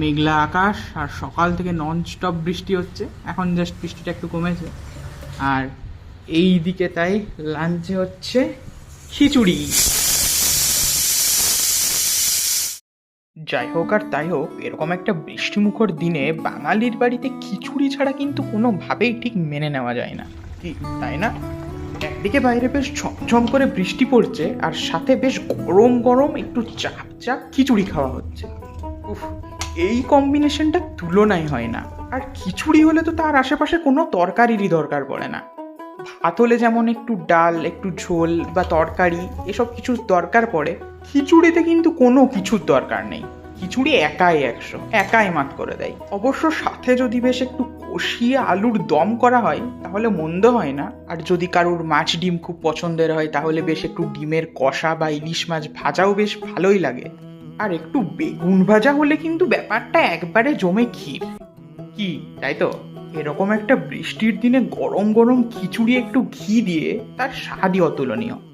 মেঘলা আকাশ আর সকাল থেকে non stop বৃষ্টি হচ্ছে। এখন জাস্ট বৃষ্টিটা একটু কমেছে। আর এই দিকে তাই লাঞ্চে হচ্ছে খিচুড়ি। যাই হোক আর তাই হোক, এরকম একটা বৃষ্টিমুখর দিনে বাঙালির বাড়িতে খিচুড়ি ছাড়া কিন্তু কোনোভাবেই ঠিক মেনে নেওয়া যায় না। কি, তাই না? একদিকে বাইরে বেশ ঝমঝম করে বৃষ্টি পড়ছে, আর সাথে বেশ গরম গরম একটু চাপ চাপ খিচুড়ি খাওয়া হচ্ছে। উফ এই কম্বিনেশনটা তুলনাই হয় না। আর খিচুড়ি হলে তো তার আশেপাশে কোনো তরকারিরই দরকার পড়ে না। ভাত হলে যেমন একটু ডাল, একটু ঝোল বা তরকারি, এসব কিছুর দরকার পড়ে। খিচুড়িতে কিন্তু কোনো কিছুর দরকার নেই। খিচুড়ি একাই একশো, একাই মাত করে দেয়। অবশ্য সাথে যদি বেশ একটু কষিয়ে আলুর দম করা হয়, তাহলে মন্দ হয় না। আর যদি কারুর মাছ ডিম খুব পছন্দের হয়, তাহলে বেশ একটু ডিমের কষা বা ইলিশ মাছ ভাজাও বেশ ভালোই লাগে। আর একটু বেগুন ভাজা হলে কিন্তু ব্যাপারটা একবারে জমে ক্ষীর। কি, তাই তো? এরকম একটা বৃষ্টির দিনে গরম গরম খিচুড়ি একটু ঘি দিয়ে তার স্বাদই অতুলনীয়।